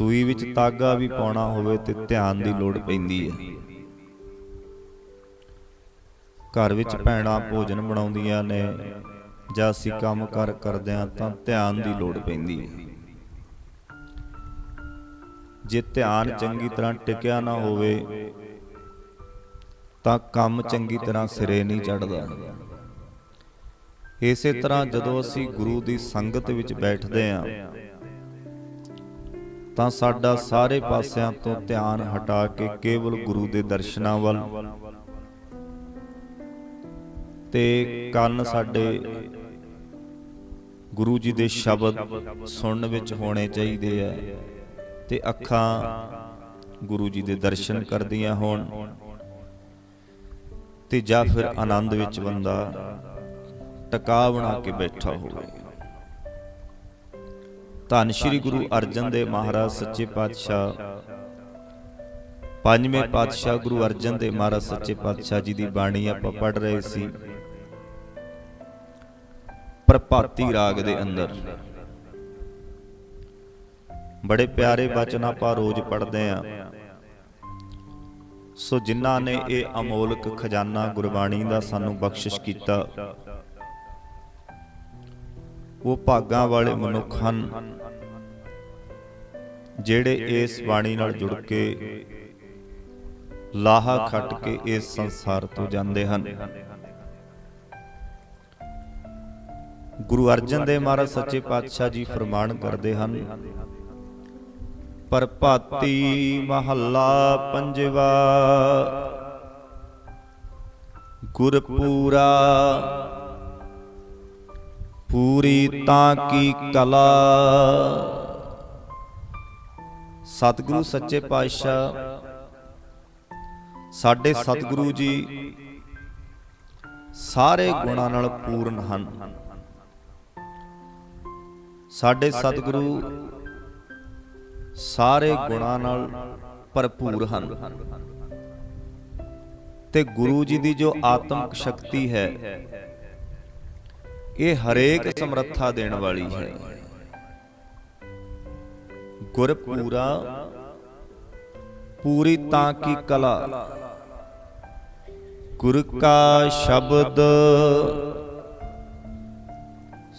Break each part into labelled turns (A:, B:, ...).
A: ਸੂਈ ਵਿੱਚ ਤਾਗਾ ਵੀ ਪਾਉਣਾ ਹੋਵੇ ਤੇ ਧਿਆਨ ਦੀ ਲੋੜ ਪੈਂਦੀ ਹੈ। ਘਰ ਵਿੱਚ ਭੈਣਾਂ ਭੋਜਨ ਬਣਾਉਂਦੀਆਂ ਨੇ ਜਾਂ ਅਸੀਂ ਕੰਮ ਕਰ ਕਰਦੇ ਹਾਂ ਤਾਂ ਧਿਆਨ ਦੀ ਲੋੜ ਪੈਂਦੀ ਹੈ। ਜੇ ਧਿਆਨ ਚੰਗੀ ਤਰ੍ਹਾਂ ਟਿਕਿਆ ਨਾ ਹੋਵੇ ਤਾਂ ਕੰਮ ਚੰਗੀ ਤਰ੍ਹਾਂ ਸਿਰੇ ਨਹੀਂ ਚੜਦਾ ਇਸੇ ਤਰ੍ਹਾਂ ਜਦੋਂ ਅਸੀਂ ਗੁਰੂ ਦੀ ਸੰਗਤ ਵਿੱਚ ਬੈਠਦੇ ਹਾਂ ਤਾਂ ਸਾਡਾ ਸਾਰੇ ਪਾਸਿਆਂ ਤੋਂ ਧਿਆਨ ਹਟਾ ਕੇ ਕੇਵਲ ਗੁਰੂ ਦੇ ਦਰਸ਼ਨਾਂ ਵੱਲ। ਤੇ ਕੰਨ ਸਾਡੇ ਗੁਰੂ ਜੀ ਦੇ ਸ਼ਬਦ ਸੁਣਨ ਵਿੱਚ ਹੋਣੇ ਚਾਹੀਦੇ ਆ ਤੇ ਅੱਖਾਂ ਗੁਰੂ ਜੀ ਦੇ ਦਰਸ਼ਨ ਕਰਦੀਆਂ ਹੋਣ। ਤੇ ਜਾਂ ਫਿਰ ਆਨੰਦ ਵਿੱਚ ਬੰਦਾ ਟਿਕਾ ਬਣਾ ਕੇ ਬੈਠਾ ਹੋਵੇ। ਧੰਨ ਸ਼੍ਰੀ ਗੁਰੂ ਅਰਜਨ ਦੇਵ ਮਹਾਰਾਜ, ਸੱਚੇ ਪਾਤਸ਼ਾਹ। ਪੰਜਵੇਂ ਪਾਤਸ਼ਾਹ ਗੁਰੂ ਅਰਜਨ ਦੇਵ ਮਹਾਰਾਜ, ਸੱਚੇ ਪਾਤਸ਼ਾਹ ਜੀ ਦੀ ਬਾਣੀ ਆਪਾਂ ਪੜ ਰਹੇ ਸੀ। ਪ੍ਰਭਾਤੀ ਰਾਗ ਦੇ ਅੰਦਰ। ਬੜੇ ਪਿਆਰੇ ਬਚਨ ਆਪਾਂ ਰੋਜ਼ ਪੜ੍ਹਦੇ ਆਂ ਸੋ ਜਿਨ੍ਹਾਂ ਨੇ ਇਹ ਅਮੋਲਕ ਖਜ਼ਾਨਾ ਗੁਰਬਾਣੀ ਦਾ ਸਾਨੂੰ ਬਖਸ਼ਿਸ਼ ਕੀਤਾ, ਉਹ ਭਾਗਾਂ ਵਾਲੇ ਮਨੁੱਖ ਹਨ। ਜਿਹੜੇ ਇਸ ਬਾਣੀ ਨਾਲ ਜੁੜ ਕੇ ਲਾਹਾ ਖੱਟ ਕੇ ਇਸ ਸੰਸਾਰ ਤੋਂ ਜਾਂਦੇ ਹਨ। ਗੁਰੂ ਅਰਜਨ ਦੇਵ ਮਹਾਰਾਜ ਸੱਚੇ ਪਾਤਸ਼ਾਹ ਜੀ ਫਰਮਾਨ ਕਰਦੇ ਹਨ ਪਰਪਾਤੀ ਮਹੱਲਾ ਪੰਜਵਾ ਗੁਰਪੂਰਾ ਪੂਰੀ ਤਾਂ ਕੀ ਕਲਾ। ਸਤਿਗੁਰੂ ਸੱਚੇ ਪਾਤਸ਼ਾਹ, ਸਾਡੇ ਸਤਿਗੁਰੂ ਜੀ ਸਾਰੇ ਗੁਣਾਂ ਨਾਲ ਪੂਰਨ ਹਨ। ਸਾਡੇ ਸਤਿਗੁਰੂ ਸਾਰੇ ਗੁਣਾਂ ਨਾਲ ਭਰਪੂਰ ਹਨ। ਤੇ ਗੁਰੂ ਜੀ ਦੀ ਜੋ ਆਤਮਿਕ ਸ਼ਕਤੀ ਹੈ, ਇਹ ਹਰੇਕ ਸਮਰੱਥਾ ਦੇਣ ਵਾਲੀ ਹੈ। ਗੁਰ ਪੂਰਾ ਪੂਰੀ ਤਾਂ ਕੀ ਕਲਾ। ਗੁਰ ਕਾ ਸ਼ਬਦ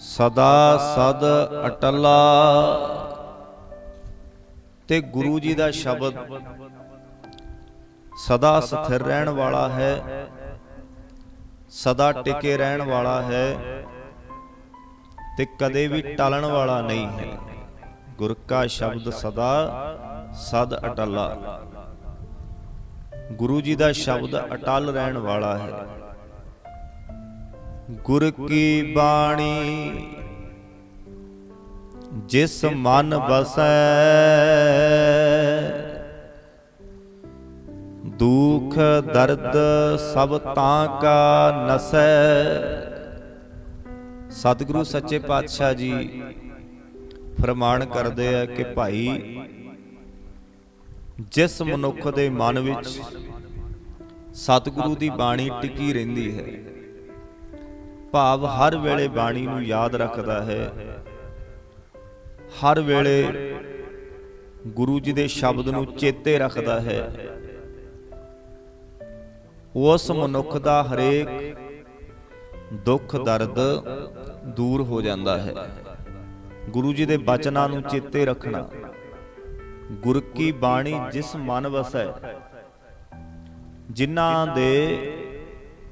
A: ਸਦਾ ਸਦ ਅਟਲਾ। ਤੇ ਗੁਰੂ ਜੀ ਦਾ ਸ਼ਬਦ ਸਦਾ ਸਥਿਰ ਰਹਿਣ ਵਾਲਾ ਹੈ, ਸਦਾ ਟਿਕੇ ਰਹਿਣ ਵਾਲਾ ਹੈ ਤੇ ਕਦੇ ਵੀ ਟਲਣ ਵਾਲਾ ਨਹੀਂ ਹੈ। ਗੁਰ ਕਾ ਸ਼ਬਦ ਸਦਾ, ਸਦ ਅਟਲਾ। ਗੁਰੂ ਜੀ ਦਾ ਸ਼ਬਦ ਅਟਲ ਰਹਿਣ ਵਾਲਾ ਹੈ। ਗੁਰ ਕੀ ਬਾਣੀ, ਜਿਸ ਮਨ ਬਸੈ ਦੁਖ ਦਰਦ ਸਭ ਤਾਂ ਕਾ ਨਸੈ। ਸਤਿਗੁਰੂ ਸੱਚੇ ਪਾਤਸ਼ਾਹ ਜੀ ਫਰਮਾਨ ਕਰਦੇ ਆ ਕਿ ਭਾਈ ਜਿਸ ਮਨੁੱਖ ਦੇ ਮਨ ਵਿੱਚ ਸਤਿਗੁਰੂ ਦੀ ਬਾਣੀ ਟਿਕੀ ਰਹਿੰਦੀ ਹੈ। ਭਾਵ ਹਰ ਵੇਲੇ ਬਾਣੀ ਨੂੰ ਯਾਦ ਰੱਖਦਾ ਹੈ। ਹਰ ਵੇਲੇ ਗੁਰੂ ਜੀ ਦੇ ਸ਼ਬਦ ਨੂੰ ਚੇਤੇ ਰੱਖਦਾ ਹੈ। ਉਸ ਮਨੁੱਖ ਦਾ ਹਰੇਕ ਦੁੱਖ ਦਰਦ ਦੂਰ ਹੋ ਜਾਂਦਾ ਹੈ। ਗੁਰੂ ਜੀ ਦੇ ਬਚਨਾਂ ਨੂੰ ਚੇਤੇ ਰੱਖਣਾ। ਗੁਰ ਕੀ ਬਾਣੀ ਜਿਸ ਮਨ ਵਸੈ, ਜਿਨ੍ਹਾਂ ਦੇ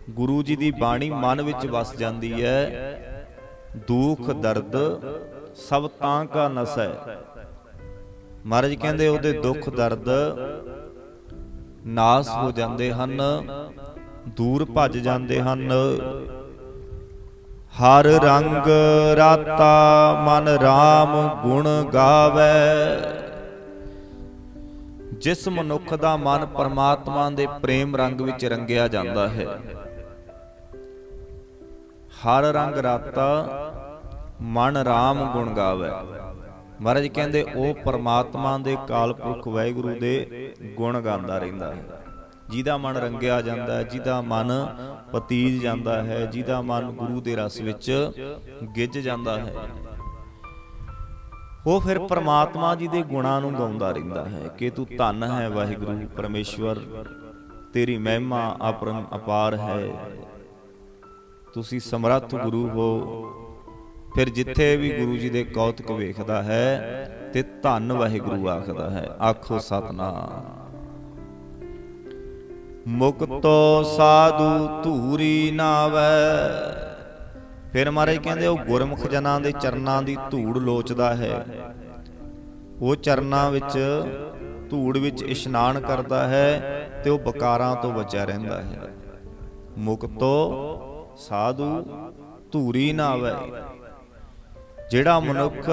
A: ਗੁਰੂ ਜੀ ਦੀ ਬਾਣੀ ਮਨ ਵਿੱਚ ਵਸ ਜਾਂਦੀ ਹੈ, ਦੁੱਖ, ਦਰਦ ਸਭ ਤਾਂ ਕਾ ਨਸੈ। ਮਹਾਰਾਜ ਕਹਿੰਦੇ, ਉਹਦੇ ਦੁੱਖ, ਦਰਦ ਨਾਸ ਹੋ ਜਾਂਦੇ ਹਨ, ਦੂਰ ਭੱਜ ਜਾਂਦੇ ਹਨ ਹਰ ਰੰਗ ਰਾਤਾ ਮਨ RAM ਗੁਣ ਗਾਵੇ। ਜਿਸ ਮਨੁੱਖ ਦਾ ਮਨ ਪਰਮਾਤਮਾ ਦੇ ਪ੍ਰੇਮ ਰੰਗ ਵਿੱਚ ਰੰਗਿਆ ਜਾਂਦਾ ਹੈ, ਹਰ ਰੰਗ ਰਾਤਾ ਮਨ RAM ਗੁਣ ਗਾਵੇ। ਮਹਾਰਾਜ ਕਹਿੰਦੇ, ਉਹ ਪਰਮਾਤਮਾ ਦੇ ਕਾਲਪੁਰਖ ਵਾਹਿਗੁਰੂ ਦੇ ਗੁਣ ਗਾਉਂਦਾ ਰਹਿੰਦਾ ਹੈ। ਜਿਹਦਾ ਮਨ ਰੰਗਿਆ ਜਾਂਦਾ ਹੈ, ਜਿਹਦਾ ਮਨ ਪਤੀਜ ਜਾਂਦਾ ਹੈ, ਜਿਹਦਾ ਮਨ ਗੁਰੂ ਦੇ ਰਸ ਵਿੱਚ ਗਿੱਜ ਜਾਂਦਾ ਹੈ। ਉਹ ਫਿਰ ਪ੍ਰਮਾਤਮਾ ਜੀ ਦੇ ਗੁਣਾਂ ਨੂੰ ਗਾਉਂਦਾ ਰਹਿੰਦਾ ਹੈ ਕਿ ਤੂੰ ਧੰਨ ਹੈ ਵਾਹਿਗੁਰੂ, ਪਰਮੇਸ਼ਵਰ, ਤੇਰੀ ਮਹਿਮਾ ਅਪਰਮ ਅਪਾਰ ਹੈ। ਤੁਸੀਂ ਸਮਰੱਥ ਗੁਰੂ ਹੋ। ਫਿਰ ਜਿੱਥੇ ਵੀ ਗੁਰੂ ਜੀ ਦੇ ਕੌਤਕ ਵੇਖਦਾ ਹੈ, ਤੇ ਧੰਨ ਵਾਹਿਗੁਰੂ ਆਖਦਾ ਹੈ, ਆਖੋ ਸਤਨਾਮ। ਮੁਕਤੋ ਸਾਧੂ ਧੂਰੀ ਨਾਵੈ। ਫਿਰ ਮਹਾਰਾਜ ਕਹਿੰਦੇ, ਉਹ ਗੁਰਮੁਖ ਜਨਾਂ ਦੇ ਚਰਨਾਂ ਦੀ ਧੂੜ ਲੋਚਦਾ ਹੈ। ਉਹ ਚਰਨਾਂ ਵਿੱਚ, ਧੂੜ ਵਿੱਚ ਇਸ਼ਨਾਨ ਕਰਦਾ ਹੈ ਤੇ ਉਹ ਬਕਾਰਾਂ ਤੋਂ ਬਚਿਆ ਰਹਿੰਦਾ ਹੈ। ਮੁਕਤੋ ਸਾਧੂ ਧੂਰੀ ਨਾਵੈ। ਜਿਹੜਾ ਮਨੁੱਖ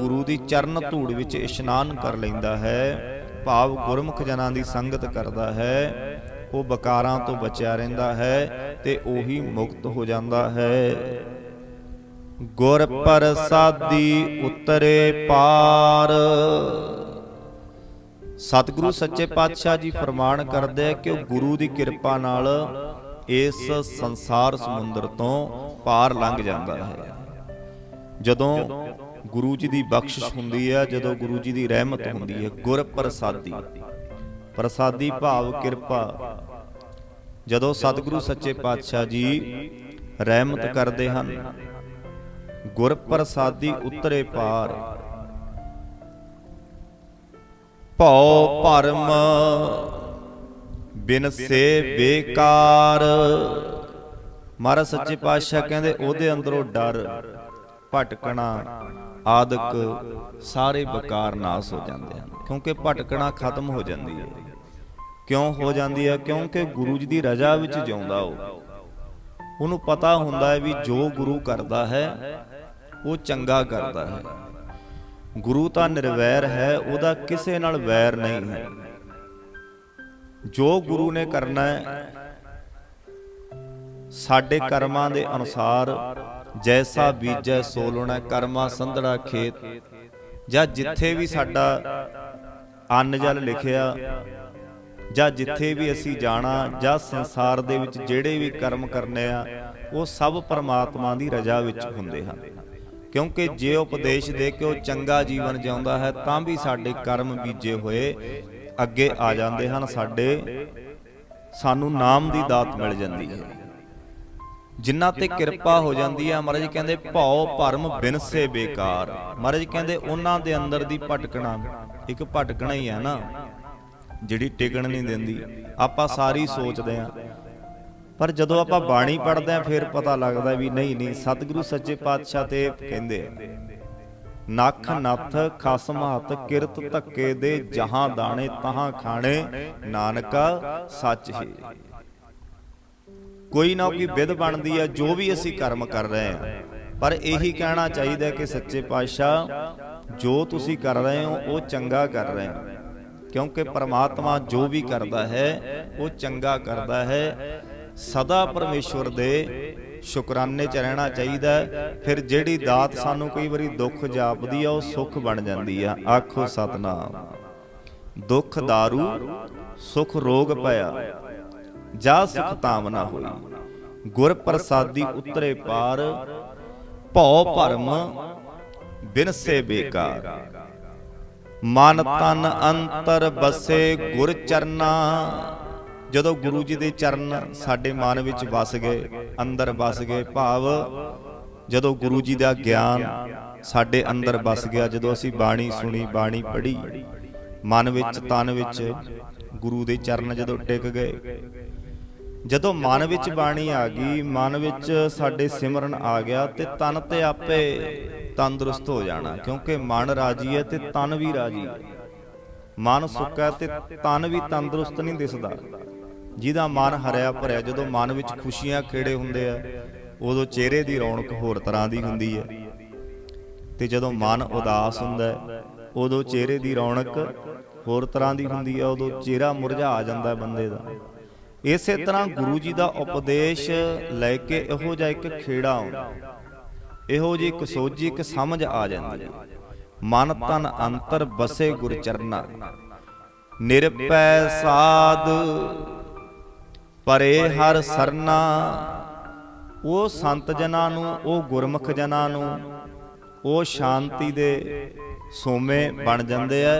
A: ਗੁਰੂ ਦੀ ਚਰਨ ਧੂੜ ਵਿੱਚ ਇਸ਼ਨਾਨ ਕਰ ਲੈਂਦਾ ਹੈ, ਭਾਵ ਗੁਰਮੁਖ ਜਨਾਂ ਦੀ ਸੰਗਤ ਕਰਦਾ ਹੈ ਉਹ ਬਕਾਰਾਂ ਤੋਂ ਬਚਿਆ ਰਹਿੰਦਾ ਹੈ ਤੇ ਉਹੀ ਮੁਕਤ ਹੋ ਜਾਂਦਾ ਹੈ। ਗੁਰ ਪ੍ਰਸਾਦੀ ਉਤਰੇ ਪਾਰ। ਸਤਿਗੁਰੂ ਸੱਚੇ ਪਾਤਸ਼ਾਹ ਜੀ ਫਰਮਾਨ ਕਰਦੇ ਆ ਕਿ ਉਹ ਗੁਰੂ ਦੀ ਕਿਰਪਾ ਨਾਲ ਇਸ ਸੰਸਾਰ ਸਮੁੰਦਰ ਤੋਂ ਪਾਰ ਲੰਘ ਜਾਂਦਾ ਹੈ। ਜਦੋਂ ਗੁਰੂ ਜੀ ਦੀ ਬਖਸ਼ਿਸ਼ ਹੁੰਦੀ ਹੈ ਜਦੋਂ ਗੁਰੂ ਜੀ ਦੀ ਰਹਿਮਤ ਹੁੰਦੀ ਹੈ ਗੁਰ ਪ੍ਰਸਾਦੀ। ਪ੍ਰਸਾਦੀ ਭਾਵ ਕਿਰਪਾ। ਜਦੋਂ ਸਤਿਗੁਰੂ ਸੱਚੇ ਪਾਤਸ਼ਾਹ ਜੀ ਰਹਿਮਤ ਕਰਦੇ ਹਨ, ਗੁਰ ਪ੍ਰਸਾਦੀ ਉਤਰੇ ਪਾਰ। ਭਉ ਭਰਮ ਬਿਨਸੇ ਬੇਕਾਰ। ਮਹਾਰਾਜ ਸੱਚੇ ਪਾਤਸ਼ਾਹ ਕਹਿੰਦੇ, ਉਹਦੇ ਅੰਦਰੋਂ ਡਰ, ਭਟਕਣਾ, ਆਦਿਕ ਸਾਰੇ ਬਕਾਰ ਨਾਸ ਹੋ ਜਾਂਦੇ ਹਨ। ਕਿਉਂਕਿ ਭਟਕਣਾ ਖਤਮ ਹੋ ਜਾਂਦੀ ਹੈ। ਕਿਉਂ ਹੋ ਜਾਂਦੀ ਹੈ? ਕਿਉਂਕਿ ਗੁਰੂ ਜੀ ਦੀ ਰਜ਼ਾ ਵਿੱਚ ਜਿਉਂਦਾ ਉਹ। ਉਹਨੂੰ ਪਤਾ ਹੁੰਦਾ ਹੈ ਵੀ ਜੋ ਗੁਰੂ ਕਰਦਾ ਹੈ, ਉਹ ਚੰਗਾ ਕਰਦਾ ਹੈ। ਗੁਰੂ ਤਾਂ ਨਿਰਵੈਰ ਹੈ, ਉਹਦਾ ਕਿਸੇ ਨਾਲ ਵੈਰ ਨਹੀਂ ਹੈ। ਜੋ ਗੁਰੂ ਨੇ ਕਰਨਾ ਹੈ, ਸਾਡੇ ਕਰਮਾਂ ਦੇ ਅਨੁਸਾਰ ਜੈਸਾ ਬੀਜੈ ਸੋ ਲੋਣਾ ਕਰਮਾ ਸੰਧੜਾ ਖੇਤ। ਜਾਂ ਜਿੱਥੇ ਵੀ ਸਾਡਾ ਅੰਨ ਜਲ ਲਿਖਿਆ, ਜਾਂ ਜਿੱਥੇ ਵੀ ਅਸੀਂ ਜਾਣਾ ਜਾਂ ਸੰਸਾਰ ਦੇ ਵਿੱਚ ਜਿਹੜੇ ਵੀ ਕਰਮ ਕਰਨੇ ਆ, ਉਹ ਸਭ ਪਰਮਾਤਮਾ ਦੀ ਰਜ਼ਾ ਵਿੱਚ ਹੁੰਦੇ ਹਨ। ਕਿਉਂਕਿ ਜੇ ਉਪਦੇਸ਼ ਦੇ ਕੇ ਉਹ ਚੰਗਾ ਜੀਵਨ ਜਿਉਂਦਾ ਹੈ, ਤਾਂ ਵੀ ਸਾਡੇ ਕਰਮ ਬੀਜੇ ਹੋਏ ਅੱਗੇ ਆ ਜਾਂਦੇ ਹਨ। ਸਾਡੇ, ਸਾਨੂੰ ਨਾਮ ਦੀ ਦਾਤ ਮਿਲ ਜਾਂਦੀ ਹੈ। ਜਿਨ੍ਹਾਂ ਤੇ ਕਿਰਪਾ ਹੋ ਜਾਂਦੀ ਹੈ, ਮਹਾਰਾਜ ਕਹਿੰਦੇ, ਭਉ ਭਰਮ ਬਿਨਸੇ ਬੇਕਾਰ। ਮਹਾਰਾਜ ਕਹਿੰਦੇ, ਉਹਨਾਂ ਦੇ ਅੰਦਰ ਦੀ ਭਟਕਣਾ ਇੱਕ ਭਟਕਣਾ ਹੀ ਹੈ ਨਾ, ਜਿਹੜੀ ਟਿਕਣ ਨਹੀਂ ਦਿੰਦੀ। ਆਪਾਂ ਸਾਰੀ ਸੋਚਦੇ ਆਂ ਪਰ ਜਦੋਂ ਆਪਾਂ ਬਾਣੀ ਪੜ੍ਹਦੇ ਆਂ ਫਿਰ ਪਤਾ ਲੱਗਦਾ ਵੀ ਨਹੀਂ ਨਹੀਂ, ਸਤਿਗੁਰੂ ਸੱਚੇ ਪਾਤਸ਼ਾਹ ਤੇ ਕਹਿੰਦੇ ਆ। ਨਖ ਨਥ, ਖਸਮ ਹੱਥ, ਕਿਰਤ ਧੱਕੇ ਦੇ, ਜਹਾਂ ਦਾਣੇ ਤਹਾਂ ਖਾਣੇ, ਨਾਨਕਾ ਸੱਚ ਹੀ। ਕੋਈ ਨਾ ਕੋਈ ਵਿਧ ਬਣਦੀ ਹੈ ਜੋ ਵੀ ਅਸੀਂ ਕਰਮ ਕਰ ਰਹੇ ਹਾਂ। ਪਰ ਇਹੀ ਕਹਿਣਾ ਚਾਹੀਦਾ ਕਿ ਸੱਚੇ ਪਾਤਸ਼ਾਹ ਜੋ ਤੁਸੀਂ ਕਰ ਰਹੇ ਹੋ, ਉਹ ਚੰਗਾ ਕਰ ਰਹੇ ਹੋ। ਕਿਉਂਕਿ ਪਰਮਾਤਮਾ ਜੋ ਵੀ ਕਰਦਾ ਹੈ, ਉਹ ਚੰਗਾ ਕਰਦਾ ਹੈ। ਸਦਾ ਪਰਮੇਸ਼ਵਰ ਦੇ ਸ਼ੁਕਰਾਨੇ ਚ ਰਹਿਣਾ ਚਾਹੀਦਾ ਫਿਰ ਜਿਹੜੀ ਦਾਤ ਸਾਨੂੰ ਕਈ ਵਾਰੀ ਦੁੱਖ ਜਾਪਦੀ ਆ, ਉਹ ਸੁੱਖ ਬਣ ਜਾਂਦੀ ਆ। ਆਖੋ ਸਤਨਾਮ। ਦੁੱਖ दारू ਸੁਖ ਰੋਗ ਪਿਆ। ਜਾ ਸੁਖ ਤਾਮ ਹੋਈ। ਗੁਰ ਪ੍ਰਸਾਦੀ ਉਤਰੇ ਪਾਰ, ਭਉ ਭਰਮ ਬਿਨਸੇ ਬੇਕਾਰ ਮਨ ਤਨ ਅੰਤਰ ਬਸੇ ਗੁਰ ਚਰਨਾ। ਜਦੋਂ ਗੁਰੂ ਜੀ ਦੇ ਚਰਨ ਸਾਡੇ ਮਨ ਵਿੱਚ ਵਸ ਗਏ, ਅੰਦਰ ਵਸ ਗਏ ਭਾਵ, ਜਦੋਂ ਗੁਰੂ ਜੀ ਦਾ ਗਿਆਨ ਸਾਡੇ ਅੰਦਰ ਵਸ ਗਿਆ, ਜਦੋਂ ਅਸੀਂ ਬਾਣੀ ਸੁਣੀ, ਬਾਣੀ ਪੜ੍ਹੀ, ਮਨ ਵਿੱਚ, ਤਨ ਵਿੱਚ ਗੁਰੂ ਦੇ ਚਰਨ ਜਦੋਂ ਟਿਕ ਗਏ। ਜਦੋਂ ਮਨ ਵਿੱਚ ਬਾਣੀ ਆ ਗਈ, ਮਨ ਵਿੱਚ ਸਾਡੇ ਸਿਮਰਨ ਆ ਗਿਆ ਤੇ ਤਨ ਤੇ ਆਪੇ ਤੰਦਰੁਸਤ ਹੋ ਜਾਣਾ, ਕਿਉਂਕਿ ਮਨ ਰਾਜੀ ਹੈ ਤੇ ਤਨ ਵੀ ਰਾਜੀ ਹੈ। ਮਨ ਸੁੱਕਾ ਹੈ ਤੇ ਤਨ ਵੀ ਤੰਦਰੁਸਤ ਨਹੀਂ ਦਿਸਦਾ। ਜਿਹਦਾ ਮਨ ਹਰਿਆ ਭਰਿਆ, ਜਦੋਂ ਮਨ ਵਿੱਚ ਖੁਸ਼ੀਆਂ ਖੇੜੇ ਹੁੰਦੇ ਆ, ਉਦੋਂ ਚਿਹਰੇ ਦੀ ਰੌਣਕ ਹੋਰ ਤਰ੍ਹਾਂ ਦੀ ਹੁੰਦੀ ਹੈ। ਤੇ ਜਦੋਂ ਮਨ ਉਦਾਸ ਹੁੰਦਾ ਉਦੋਂ ਚਿਹਰੇ ਦੀ ਰੌਣਕ ਹੋਰ ਤਰ੍ਹਾਂ ਦੀ ਹੁੰਦੀ ਹੈ, ਉਦੋਂ ਚਿਹਰਾ ਮੁਰਝਾ ਜਾਂਦਾ ਬੰਦੇ ਦਾ। ਇਸੇ ਤਰ੍ਹਾਂ ਗੁਰੂ ਜੀ ਦਾ ਉਪਦੇਸ਼ ਲੈ ਕੇ ਇਹੋ ਜਿਹਾ ਇੱਕ ਖੇੜਾ ਆਉਂਦਾ। ਇਹੋ ਜਿਹੀ ਇੱਕ ਸੋਝੀ ਇੱਕ ਸਮਝ ਆ ਜਾਂਦੀ। ਹੈ ਮਨ ਤਨ ਅੰਤਰ ਬਸੇ ਗੁਰ ਚਰਨਾ। ਨਿਰਪੈ ਸਾਧ, ਪਰੇ ਹਰ ਸਰਨਾ। ਉਹ ਸੰਤ ਜਨਾਂ ਨੂੰ, ਉਹ ਗੁਰਮੁਖ ਜਨਾਂ ਨੂੰ, ਉਹ ਸ਼ਾਂਤੀ ਦੇ ਸੋਮੇ ਬਣ ਜਾਂਦੇ ਆ